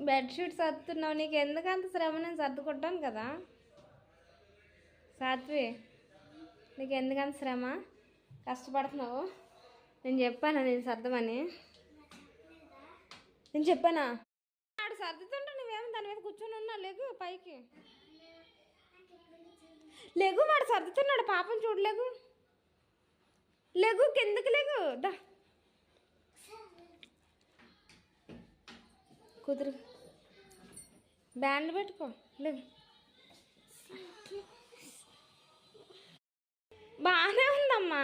Bedsheet సర్దుతున్నావు నీకు ఎందుకు అంత శ్రమ? నేను సర్దుకుంటాను కదా. సాత్వి నీకు ఎందుకంత శ్రమ? కష్టపడుతున్నావు. నేను చెప్పానా నేను సర్దమని? నేను చెప్పానా? ఆడు సర్దుతుంటే నువ్వేమో దాని మీద కూర్చొని ఉన్నా లేగు పైకి. లేగు వాడు సర్దుతున్నాడు పాపం చూడలేగు లేగు. కిందకి లేగు దా. కుదురు బ్యాండ్ పెట్టుకో. లేదు బాగానే ఉందమ్మా.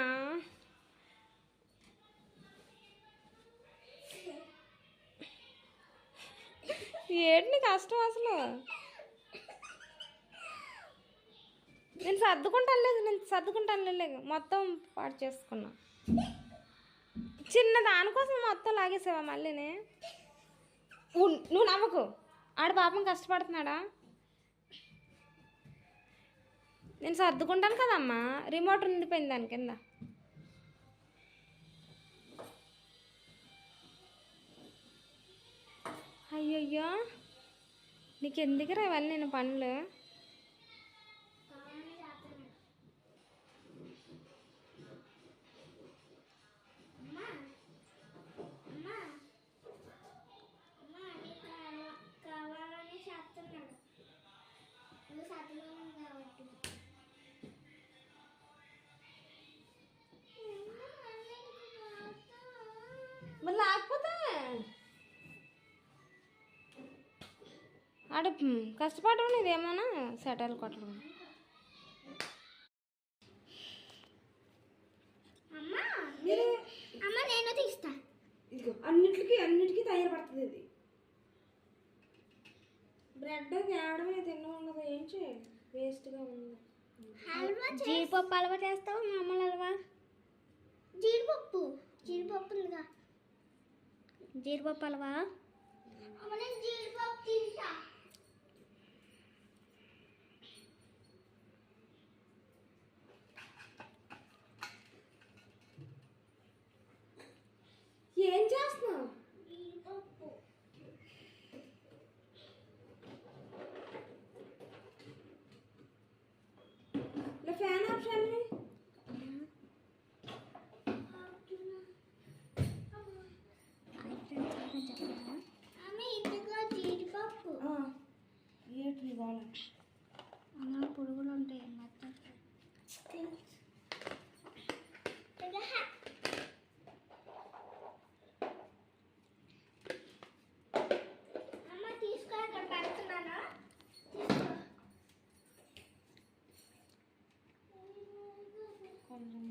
ఏంటి నీ కష్టం అసలు? నేను సర్దుకుంటాను లేదు నేను సర్దుకుంటాను లేదు మొత్తం పాటు చేసుకున్నా. చిన్న దానికోసం మొత్తం లాగేసావా మళ్ళీనే? నువ్వు నవ్వకు. ఆడ పాపం కష్టపడుతున్నాడా? నేను సర్దుకుంటాను కదమ్మా. రిమోట్ ఉండిపోయింది దాని కింద. అయ్యయ్యో. నీకు ఎందుకురా ఇవన్నీ నేను పనులు? ఆడ కష్టపడడం ఇదేమన్నా సెటల్ కొట్టడం? అమ్మ అమ్మ నేను తీస్తా ఇదిగో అన్నిటికీ అన్నిటికీ తయారుపడుతుంది ఇది. బ్రెడ్ తేడమే తిన్న ఉండదు ఏం చేయాలి? వేస్ట్గా ఉంది. హల్వా జీడిపప్పు హల్వా చేస్తావు మామూలు హల్వా? జీడిపప్పు జీడిపప్పు ఉందిగా. జీడిపప్పు హల్వా? నేను జీడిపప్పు ఏం చేస్తున్నావు? ఫ్యాన్ ఆప్షన్ ఏంటి గోళ అమ్మ పురుగులు ఉంటాయి మొత్తం. కొంచెం.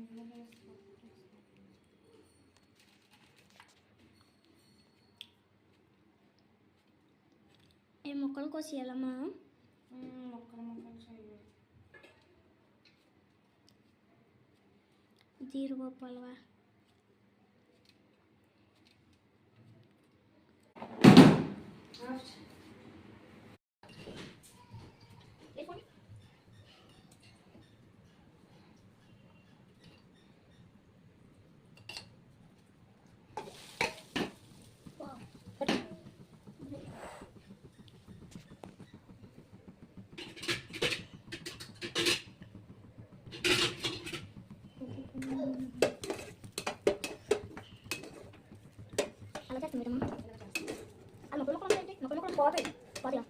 ఏ ముక్కలు కోసేయాలమ్మా మ్మ్, ముక్కలు ముక్కలు చేయాలి జీడిపప్పు అలా చేస్తుంది మీరమ్మా అది ముక్కలు ముక్కలు ఉంటాయి ముక్కలు ముక్కలు పోతాయి పోతాయి